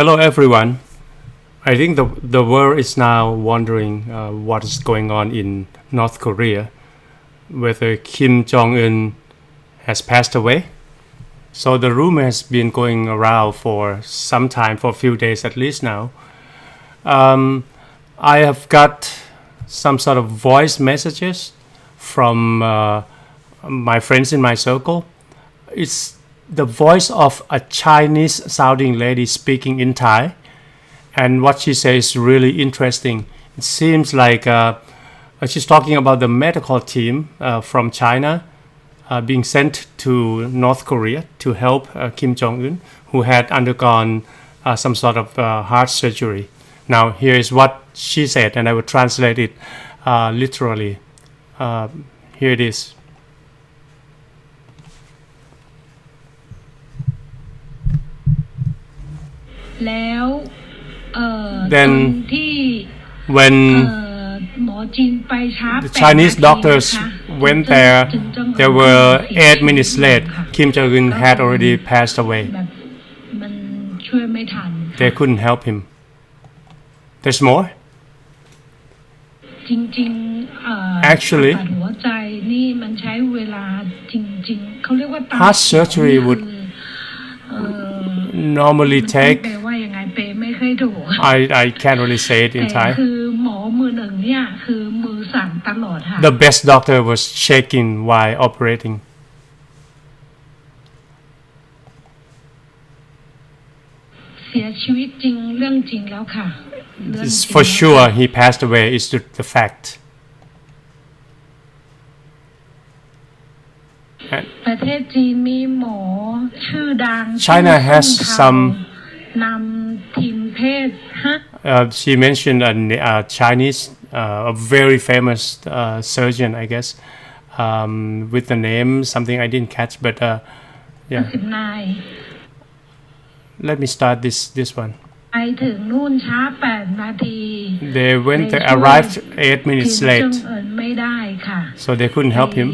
Hello, everyone. I think the the world is now wondering uh, what is going on in North Korea, whether Kim Jong Un has passed away. So the rumor has been going around for some time, for a few days at least now. Um, I have got some sort of voice messages from uh, my friends in my circle. It's the voice of a Chinese sounding lady speaking in Thai. And what she says is really interesting. It seems like uh, she's talking about the medical team uh, from China uh, being sent to North Korea to help uh, Kim Jong un, who had undergone uh, some sort of uh, heart surgery. Now, here is what she said, and I will translate it uh, literally. Uh, here it is. แล้วเอ่อ Then ตอนที่ When เอ่อหมอจีนไปช้า the แปด Chinese นาที doctors นะคะ went ถึง there, ถึงจังหวะ they were สี่ eight minutes late. ค่ะ Kim Jong un had already passed away. แบบมันช่วยไม่ทัน They couldn't help him. There's more? จริงๆเอ่อ Actually ผ่าตัดหัวใจนี่มันใช้เวลาจริง ๆ เขาเรียกว่าตาม Heart surgery would เอ่อ normally มัน take แปลว่ I, I can't really say it in แต่ Thai. คือหมอมือหนึ่งเนี่ยคือมือสั่นตลอดค่ะ The best doctor was shaking while operating. เสียชีวิตจริงเรื่องจริงแล้วค่ะเรื่อง It's จริง for แล้ว sure he passed away is the, the fact. And ประเทศจีนมีหมอชื่อดัง China ชื่อ has ซุ่งเทา some นำทีมแพทย์ฮะ uh, she mentioned a, na- a Chinese, uh, a very famous uh, surgeon, I guess, um, with the name something I didn't catch, but uh, yeah. สิบนาย Let me start this this one. ไปถึงนู่นช้าแปดนาที They went there, They arrived eight คิ minutes มจง late, เอินไม่ได้ค่ะ so they couldn't help him.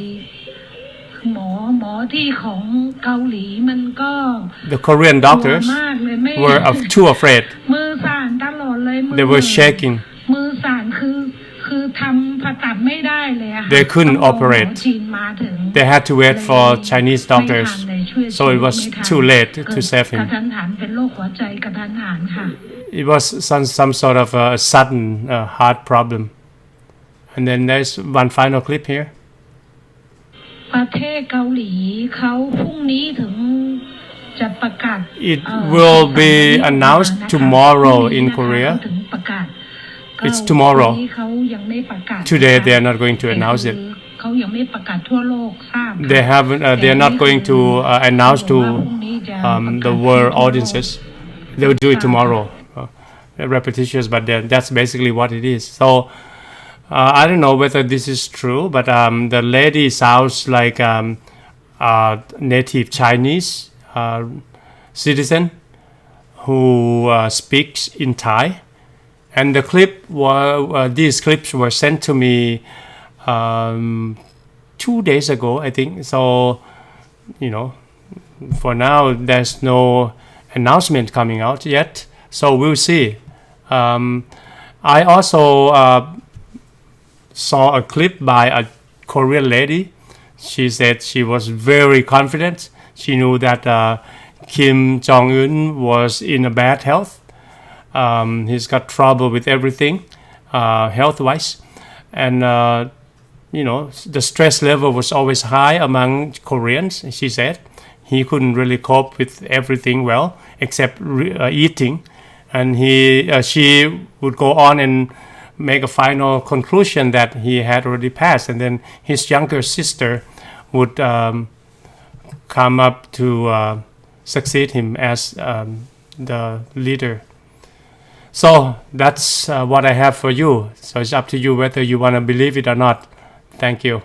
หมอหมอที่ของเกาหลีมันก็ The Korean กลัว doctors มากเลยไม่ were of, too afraid. มือสั่นตลอดเลยมือ They were shaking. มือสั่นคือคือทำผ่าตัดไม่ได้เลยอะค่ะ They couldn't ต้องรอหมอ operate. จีนมาถึง They had to wait for Chinese ไม่ทัน doctors, เลยช่วย so it was ชีวิตไม่ทัน too late to เกิด save กระ him. ทันหันเป็นโรคหัวใจกระทันหันค่ะ It was some some sort of a sudden uh, heart problem. And then there's one final clip here. ประเทศเกาหลีเขาพรุ่งนี้ถึง จะประกาศ It เอ่อ will สถา be นีออกมา announced นะคะ tomorrow พรุ่ง in นี้นะคะ Korea. เขาถึงประกาศ It's ก็ tomorrow. วันนี้เขายังไม่ประกาศ Today นะคะ they are not going to announce แต่ it. คือเขายังไม่ประกาศทั่วโลกทราบค่ะ They haven't. Uh, they are not going to uh, announce เขาบอกว่า to พรุ่งนี้จะ um, ประกาศ the ให้ world ทั่วโลก audiences. They will do it tomorrow. Uh, repetitious, but then that's basically what it is. So uh, I don't know whether this is true, but um, the lady sounds like um, a native Chinese uh, citizen who uh, speaks in Thai. And the clip were uh, these clips were sent to me um, two days ago, I think. So you know, for now there's no announcement coming out yet so we'll see um, i also uh, saw a clip by a korean lady she said she was very confident she knew that uh, kim jong-un was in a bad health. Um, he's got trouble with everything uh, health-wise. And uh, you know the stress level was always high among koreans she said. He couldn't really cope with everything well except re- uh, eating. And he uh, she would go on and make a final conclusion that he had already passed. And then his younger sister would um, come up to uh, succeed him as um, the leader. So that's uh, what i have for you. So it's up to you whether you want to believe it or not. Thank you